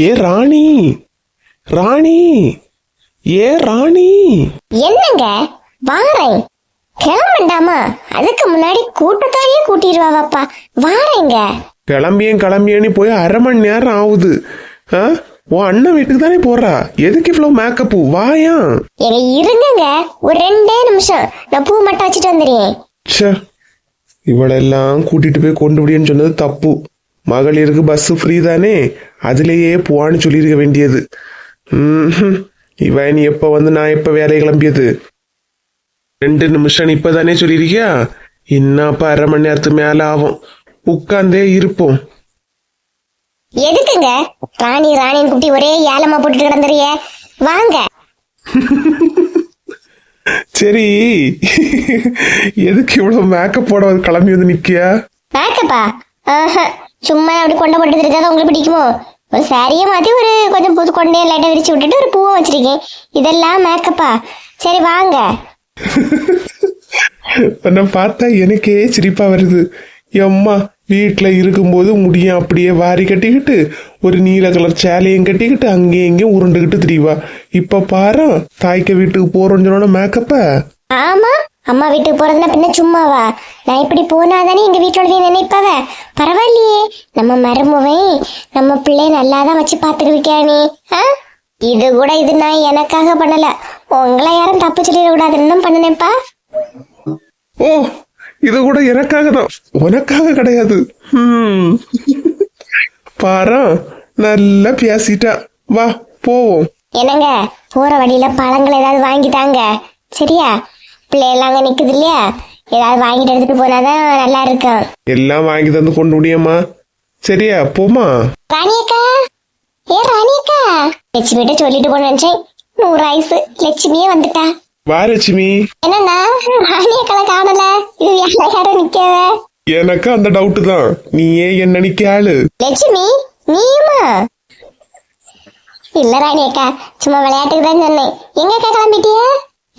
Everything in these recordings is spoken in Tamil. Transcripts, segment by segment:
ஏ ராணி ராணி ஏ ராணி. என்னங்க? வாரேன். கிளம்பண்டாமா? அதுக்கு முன்னாடி கூட்டத்தாலேயே கூட்டிடுவாப்பா வாரேங்க. கிளம்பியேன் கிளம்பியேன்னு போய் அரை மணி நேரம் ஆகுது ஆ? உன் அண்ணன் வீட்டுக்கு தானே போறா? எதுக்கு இவ்வளோ மேக்கப்பு வாயா? எங்க இருங்கங்க. ஒரு ரெண்டே நிமிஷம். நான் பூ மட்டும் வச்சுட்டு வந்துடுறேன். ச்சே. இவளெல்லாம் கூட்டிட்டு போய் கொண்டு விடியன்னு சொன்னது தப்பு. மகளிருக்கு பஸ் ஃப்ரீ தானே. அதுலேயே போவான்னு சொல்லியிருக்க வேண்டியது. ம்ஹும். இவ நீ எப்போ வந்து நான் எப்போ வேலையை கிளம்பியது? ரெண்டு நிமிஷம் இப்பதானே சொல்லியிருக்கியா? இன்னப்ப அரை மணி நேரத்துக்கு மேல ஆகும். உட்காந்தே இருப்போம். எதுக்குங்க? ராணி ராணின்னு கூப்பிட்டு ஒரே ஏலமா போட்டுட்டு கிடந்துறிய வாங்க. சரி. எதுக்கு இவ்வளவு மேக்கப் போட கிளம்பி வந்து நிக்கியா? மேக்கப்பா சும்மா அப்படி கொண்ட போட்டு இருக்காது உங்களுக்கு பிடிக்குமோ? ஒரு சாரியை மாத்தி ஒரு கொஞ்சம் புது கொண்டையை லைட்டா விரிச்சு விட்டுட்டு ஒரு பூவை வச்சிருக்கேன். இதெல்லாம் மேக்கப்பா சரி வாங்க. உன்னை பார்த்தா எனக்கே சிரிப்பா வருது. எம்மா வீட்டுல இருக்கும்போது முடியும் அப்படியே வாரி கட்டிக்கிட்டு ஒரு நீல கலர் சேலையும் கட்டிக்கிட்டு அங்கேயும் இங்கேயும் உருண்டுகிட்டு திரிவா. இப்ப பாரு தாய்க்க வீட்டுக்கு போறோம்னு சொன்ன மேக்கப்ப ஆமா அம்மா வீட்டுக்கு போறதுனா பின்ன சும்மாவா? நான் இப்படி போனாதானே எங்க வீட்டோட நினைப்பவ? பரவாயில்லையே. நம்ம மருமவை நம்ம பிள்ளைய நல்லா தான் வச்சு பாத்துக்கிருக்கானே ஆ? இது கூட இது நான் எனக்காக பண்ணல. உங்களை யாரும் தப்பு சொல்லிடக்கூடாதுன்னு பண்ணனேப்பா ஓ இது கூட எனக்காக தான் உனக்காக கிடையாது. ஹம். பாரா நல்லா பேசிட்டா. வா போவோம். என்னங்க போற வழியில பழங்கள் ஏதாவது வாங்கி தாங்க. சரியா? பிள்ளையெல்லாம் அங்க நிக்குது இல்லையா? ஏதாவது வாங்கிட்டு எடுத்துட்டு போனாதான் நல்லா இருக்கும். எல்லாம் வாங்கி தந்து கொண்டு முடியுமா சரியா போமா ராணியக்கா ஏ ராணியக்கா. லட்சுமிகிட்ட சொல்லிட்டு போன நினைச்சேன். நூறு ஐஸ் லட்சுமியே வந்துட்டா. வா லட்சுமி. என்னண்ணா ராணியக்களை காணல இது யார யாரும் நிக்கவ. எனக்கு அந்த டவுட் தான். நீ ஏன் என்ன நிக்க ஆளு? லட்சுமி நீயுமா? இல்ல ராணியக்கா. சும்மா விளையாட்டுக்கு தான் சொன்னேன். எங்கக்கா கிளம்பிட்டிய?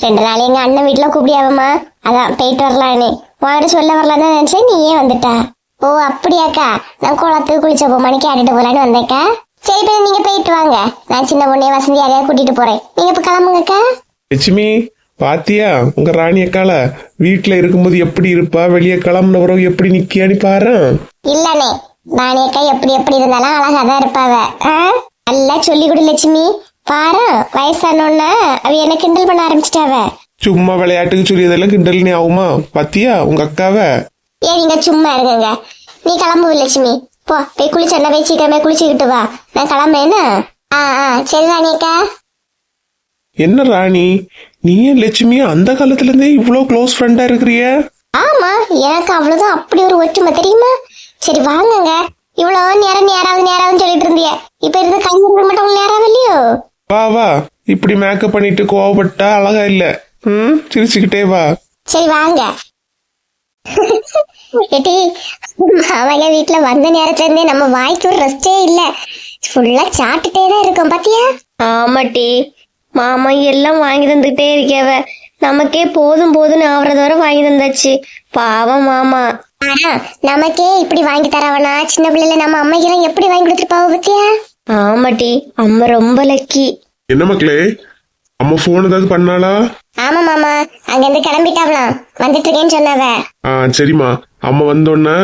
ரெண்டு நாள் எங்க அண்ணன் வீட்டுல கூப்பிடியாவம்மா. அதான் போயிட்டு வரலான்னு. உன்கிட்ட சொல்ல வரலான்னு நினைச்சேன் நீயே வந்துட்டா. ஓ அப்படியாக்கா. நான் குளத்துக்கு குளிச்ச போமான்னு கேட்டுட்டு போலான்னு வந்தேக்கா சரி இப்ப நீங்க போயிட்டு வாங்க. நான் சின்ன பொண்ணே வசந்தி யாரையா கூட்டிட்டு போறேன். நீங்க இப்ப கிளம்புங்கக்கா. லட்சுமி பாத்தியா? உங்க ராணி அக்கால வீட்டுல இருக்கும்போது எப்படி இருப்பா? வெளியே கிளம்புன பிறகு எப்படி நிக்கியான்னு பாரு. இல்லனே ராணியக்கா எப்படி எப்படி இருந்தாலும் அழகா தான் இருப்பாவ? நல்லா சொல்லி கொடு லட்சுமி. பாரு வயசானோன்னா அவ என்ன கிண்டல் பண்ண ஆரம்பிச்சிட்டாவ. சும்மா விளையாட்டுக்கு சொல்லியதெல்லாம் கிண்டல் நீ ஆகுமா பாத்தியா உங்க அக்காவை? ஏன் நீங்க சும்மா இருங்கங்க. நீ கிளம்பு லட்சுமி போ போய் குளிச்சு என்ன போய் சீக்கிரமே குளிச்சுக்கிட்டு வா. நான் கிளம்புறேன்னு? ஆ ஆ சரி ராணியக்கா என்ன ராணி? நீ ஏன் லட்சுமி அந்த காலத்துல இருந்தே இவ்வளவு க்ளோஸ் ஃப்ரெண்டா இருக்கிறிய? ஆமா எனக்கு அவ்வளவுதான். அப்படி ஒரு ஒற்றுமை தெரியுமா? சரி வாங்குங்க. இவ்வளவு நேரம் நேராவது நேராவது சொல்லிட்டு இருந்திய. இப்ப இருந்த கைங்க மட்டும் நேராவது இல்லையோ? வா வா. இப்படி மேக்கப் பண்ணிட்டு கோவப்பட்டா அழகா இல்ல. ம். சிரிச்சுக்கிட்டே வா. சரி வாங்க. ஏட்டி மாமங்க வீட்ல வந்த நேரத்துல இருந்தே நம்ம வாய்க்கு ஒரு ரெஸ்டே இல்ல. ஃபுல்லா சாப்பிட்டுட்டே தான் இருக்கோம் பாத்தியா? ஆமாட்டி. மாமா எல்லாம் வாங்கி தந்துகிட்டே இருக்கவ. நமக்கே போதும் போதும்னு ஆவறது வரை வாங்கி தந்தாச்சு. பாவம் மாமா. ஆனா நமக்கே இப்படி வாங்கி தரவனா? சின்ன பிள்ளைல நம்ம அம்மைக்கெல்லாம் எப்படி வாங்கி கொடுத்துருப்பாவ பாத்தியா? ஆமாட்டி அம்மா ரொம்ப லக்கி என்ன மக்களே அம்மா போன் ஏதாவது பண்ணாளா? ஆமா மாமா அங்க இருந்து கிளம்பிட்டாவலாம். வந்துட்டு இருக்கேன்னு சொன்னவ. ஆ சரிம்மா. அம்மா வந்தோடனே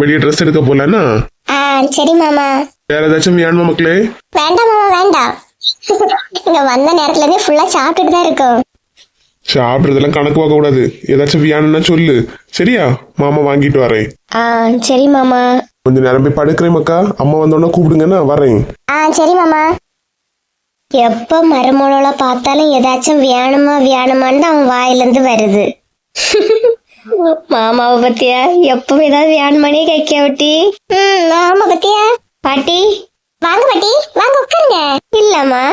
வெளியே ட்ரெஸ் எடுக்க போலன்னா ஆ சரி மாமா. வேற ஏதாச்சும் வேணுமா மக்களே? வேண்டாம் மாமா வேண்டாம். இங்க வந்த நேரத்துல இருந்தே ஃபுல்லா சாப்பிட்டுட்டு தான் இருக்கோம். சாப்பிட்றதெல்லாம் கணக்கு பார்க்க கூடாது. ஏதாச்சும் வேணும்னா சொல்லு. சரியா? மாமா வாங்கிட்டு வரேன். ஆ சரி மாமா. கொஞ்ச நேரம் போய் படுக்கிறேன் மக்கா. அம்மா வந்தோடனே கூப்பிடுங்கண்ணா வரேன். ஆ சரி மாமா. எப்ப மருமகள பார்த்தாலும் ஏதாச்சும் வேணுமா வேணுமான்னு அவன் வாயிலிருந்து வருது. மாமாவை பத்தியா? எப்பவும் ஏதாவது வேணுமானே கைக்க விட்டி? ம் ஆமா பத்தியா? பாட்டி? வாங்க பாட்டி வாங்க உட்காருங்க. இல்லம்மா.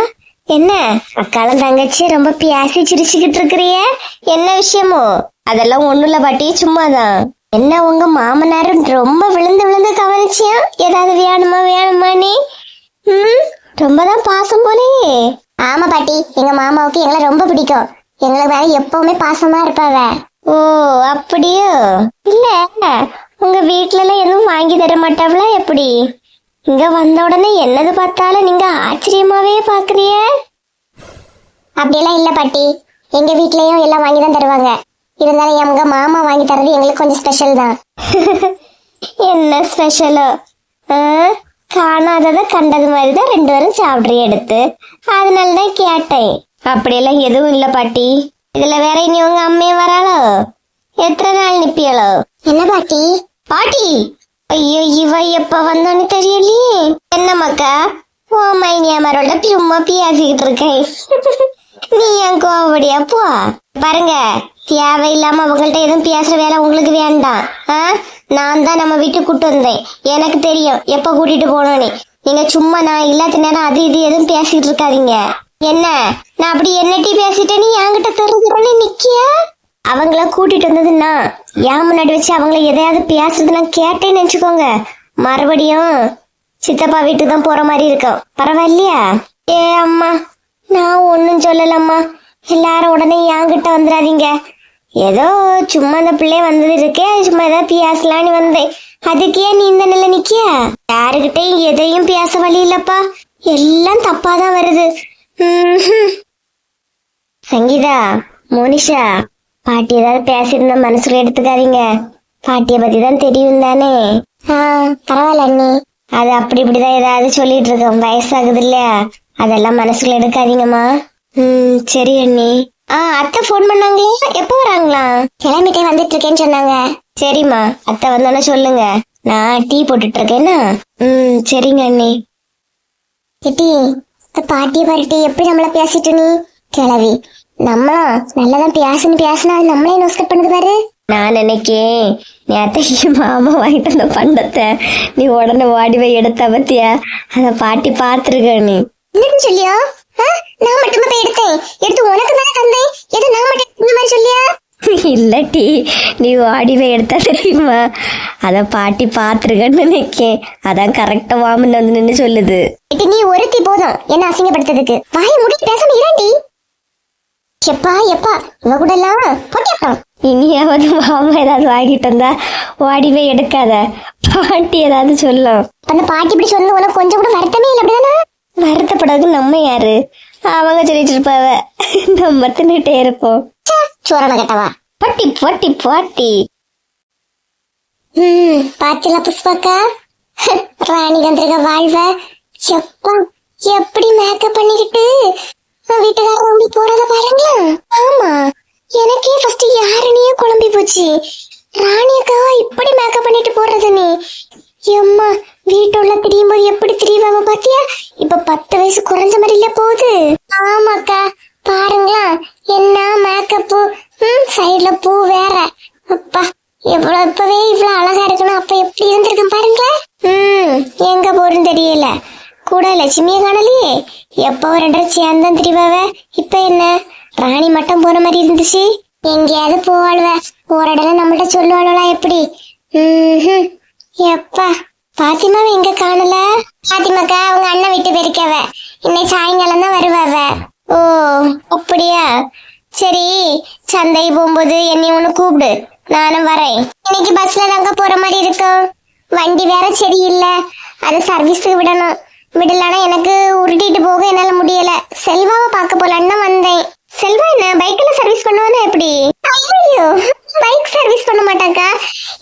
என்ன? அக்காலும் தங்கச்சி ரொம்ப பேசி சிரிச்சுக்கிட்டு இருக்கிறிய. என்ன விஷயமோ? அதெல்லாம் ஒண்ணும் இல்ல பாட்டி. சும்மாதான். என்ன உங்க மாமனாரும் ரொம்ப விழுந்து விழுந்து கவனிச்சியா? ஏதாவது வேணுமா நீ? ம்? ரொம்ப தான் பாசம் போலயே. ஆமா பாட்டி எங்க மாமாவுக்கு எங்களை ரொம்ப பிடிக்கும். எங்களுக்கு வேற எப்பவுமே பாசமா இருப்பாவ. ஓ அப்படியோ? இல்ல உங்க வீட்டுல எல்லாம் எதுவும் வாங்கி தர மாட்டாவளா எப்படி? இங்க வந்த உடனே என்னது பார்த்தாலும் நீங்க ஆச்சரியமாவே பாக்குறிய அப்படியெல்லாம் இல்ல பாட்டி. எங்க வீட்லயும் எல்லாம் வாங்கி தான் தருவாங்க. இருந்தாலும் எங்க மாமா வாங்கி தரது எங்களுக்கு கொஞ்சம் ஸ்பெஷல் தான். என்ன ஸ்பெஷலோ காணாததை கண்டது மாதிரி தான் ரெண்டு பேரும் சாப்பிட்றீ எடுத்து. அதனால தான் கேட்டேன். அப்படியெல்லாம் எதுவும் இல்ல பாட்டி. இதுல வேற இனி உங்க அம்மையும் வராளோ? எத்தனை நாள் நிப்பியளோ? என்ன பாட்டி? பாட்டி! ஐயோ இவ எப்ப வந்தோன்னு தெரியலையே. என்ன மக்கா? ஓ மைனியாமரோட சும்மா பேசிக்கிட்டு இருக்கேன். நீ என் கோவப்படியா? போ. பாருங்க தேவையில்லாம அவங்கள்ட்ட எதுவும் பேசுற வேலை உங்களுக்கு வேண்டாம். ஆ? நான் தான் நம்ம வீட்டுக்கு கூட்டு வந்தேன். எனக்கு தெரியும். எப்ப கூட்டிட்டு போகணும்னு. நீங்க சும்மா நான் இல்லாத நேரம் அது இது எதுவும் பேசிட்டு இருக்காதீங்க. என்ன? நான் அப்படி என்னட்டி பேசிட்டேன்னு என்கிட்ட தெரிஞ்சுக்கணும் நிக்கிய? அவங்கள கூட்டிட்டு வந்ததுன்னா ஏன் முன்னாடி வச்சு அவங்கள எதையாவது பேசுறது நான் கேட்டேன்னு நினைச்சுக்கோங்க. மறுபடியும் சித்தப்பா வீட்டுக்கு தான் போற மாதிரி இருக்கும். பரவாயில்லையா? ஏ அம்மா. நான் ஒன்றும் சொல்லலம்மா. எல்லாரும் உடனே என்கிட்ட வந்துடாதீங்க. ஏதோ சும்மா அந்த பிள்ளை வந்தது இருக்கே சும்மா ஏதாவது பேசலான்னு வந்தேன். அதுக்கே நீ இந்த நிலை நிக்கிய? யாருக்கிட்டையும் எதையும் பேச வழி இல்லப்பா. எல்லாம் தப்பாதான் வருது. சங்கீதா மோனிஷா பாட்டி ஏதாவது பேசியிருந்தா மனசுல எடுத்துக்காதீங்க. பாட்டிய பத்தி தான் தெரியும் தானே. பரவாயில்ல அண்ணி. அது அப்படி இப்படிதான் ஏதாவது சொல்லிட்டு இருக்கோம். வயசாகுது இல்லையா? அதெல்லாம் மனசுல எடுக்காதீங்கம்மா. ம் சரி அண்ணி. ஆ அத்தை ஃபோன் பண்ணாங்களா எப்போ வராங்களா? கிளம்பிட்டே வந்துட்டு இருக்கேன்னு சொன்னாங்க. சரிம்மா அத்தை வந்தோன்னே சொல்லுங்க. நான் டீ போட்டுட்டு இருக்கேன்னா ம் சரிங்க அண்ணி. எட்டி இந்த பாட்டியை பாருட்டி எப்படி நம்மள பேசிட்டு நீ? கிளவி நம்மளும் நல்லதான் பேசுன்னு பேசினா நம்மளே நோஸ்கட் பண்ணுது பாரு. நான் நினைக்கேன் நேத்தைக்கு மாமா வாங்கிட்டு வந்த பண்டத்தை நீ உடனே ஓடி போய் எடுத்த பத்தியா? அந்த பாட்டி பார்த்துருக்க நீ என்னன்னு சொல்லியா? நான் மட்டுமா போய் எடுத்தேன்? எடுத்து உனக்கு தானே தந்தேன். எது நான் மட்டும் இந்த மாதிரி சொல்லியா? இல்லட்டி நீ போய் எடுத்தா தெரியுமா? அத பாட்டி பாத்துருக்கன்னு நினைக்கேன். அதான் கரெக்டா வாமன் வந்து நின்னு சொல்லுது. நீ ஒருத்தி போதும். என்ன அசிங்கப்படுத்துறதுக்கு? வாய முடி பேசாம இராண்டி எப்பா எப்பா? இவ கூட எல்லாம் போட்டியாப்பா இனியாவது மாமா ஏதாவது வாங்கிட்டு வந்தா போய் எடுக்காத. பாட்டி ஏதாவது சொல்லும் அந்த பாட்டி இப்படி சொல்லு உனக்கு கொஞ்சம் கூட வருத்தமே இல்லை அப்படிதானே? வருத்தப்படாது நம்ம யாரு? அவங்க சொல்லிட்டு இருப்பாவ. நம்ம தின்னுட்டே இருப்போம். சோரண கட்டவா? பொட்டி பொட்டி பொட்டி. ம் பாத்தில புஷ்பாக்கா? ராணி வந்திருக்க வாழ்வ. எப்பா எப்படி மேக்கப் பண்ணிக்கிட்டு? வீட்டுக்காரர் ரூம்பி போறத பாருங்களா? ஆமா எனக்கே ஃபர்ஸ்ட் யாருன்னே குழம்பி போச்சு. ராணி அக்காவா இப்படி மேக்கப் பண்ணிட்டு போறது நீ எம்மா வீட்டுள்ள திரியும் போது எப்படி திரியுவாங்க பாத்தியா? இப்ப பத்து வயசு குறைஞ்ச மாதிரி இல்ல போகுது. ஆமாக்கா பாருங்களா என்ன மேக்கப்பு? ம் சைடுல பூ வேற. அப்பா எவ்வளவு இப்பவே இவ்வளவு அழகா இருக்கணும். அப்ப எப்படி இருந்திருக்கும் பாருங்களேன். ம் எங்க போறேன்னு தெரியல. கூட லட்சுமிய காணலையே. எப்போ ரெண்டரை சேர்ந்தான் திரிவாவ? இப்ப என்ன? ராணி மட்டும் போன மாதிரி இருந்துச்சு. எங்கேயாவது போவாளுவ. ஒரு இடத்துல நம்மள்ட்ட சொல்லுவாளுவா எப்படி? ம் எப்பா பாத்திமா எங்க காணல? பாத்திமாக்கா அவங்க அண்ணன் விட்டு பெருக்கவ இன்னைக்கு சாயங்காலம் தான் வருவாவ. ஓ அப்படியா? சரி சந்தை போகும்போது என்னை ஒண்ணு கூப்பிடு. நானும் வரேன். இன்னைக்கு பஸ்ல தாங்க போற மாதிரி இருக்கும். வண்டி வேற சரியில்லை. அது சர்வீஸுக்கு விடணும். விடலன்னா எனக்கு உருட்டிட்டு போக என்னால முடியல. செல்வாவை பார்க்க போலான்னு வந்தேன். செல்வா என்ன பைக்ல சர்வீஸ் பண்ணுவானா எப்படி? ஐயோ பைக் சர்வீஸ் பண்ண மாட்டாக்கா?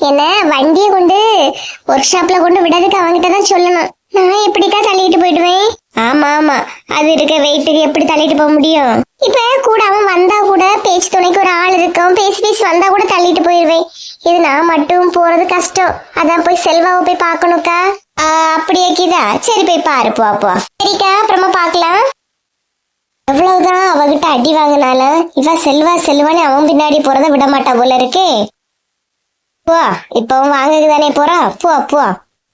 என்ன வண்டியை கொண்டு ஒர்க் ஷாப்ல கொண்டு விடறதுக்கு அவன்கிட்ட தான் சொல்லணும். நான் எப்படிக்கா தள்ளிட்டு போயிடுவேன்? ஆமா ஆமா. அது இருக்க வெயிட்டுக்கு எப்படி தள்ளிட்டு போக முடியும்? இப்ப கூட அவன் வந்தா கூட பேச்சு துணைக்கு ஒரு ஆள் இருக்கும். பேசி பேசி வந்தா கூட தள்ளிட்டு போயிடுவேன் இது நான் மட்டும் போறது கஷ்டம். அதான் போய் செல்வாவை போய் பார்க்கணுக்கா ஆ, அப்படியே கீதா சரி போய் பாரு போ. சரிக்கா அப்புறமா பார்க்கலாம். எவ்வளவுதான் அவகிட்ட அடி வாங்கினாலும் இவ செல்வா செல்வான்னு அவன் பின்னாடி போறத விட மாட்டா போல இருக்கே. போ இப்பவும் வாங்கக்கு தானே போறா? போ போ.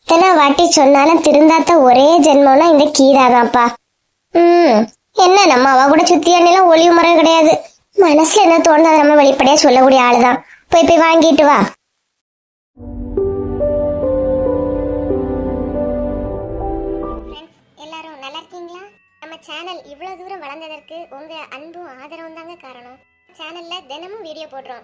இத்தனை வாட்டி சொன்னாலும் திருந்தாத்த ஒரே ஜென்மம்னா இந்த கீதா உம் ம் என்ன நம்ம அவ கூட சுத்தி அண்ணிலாம் ஒளிவு முறை கிடையாது. மனசுல என்ன தோணுது நம்ம வெளிப்படையா சொல்லக்கூடிய ஆளுதான். போய் போய் வாங்கிட்டு வா. எல்லாரும் நல்லா இருக்கீங்களா? நம்ம சேனல் இவ்வளவு தூரம் வளர்ந்ததற்கு உங்க அன்பும் ஆதரவும் தாங்க காரணம். சேனல்ல தினமும் வீடியோ போடுறோம்.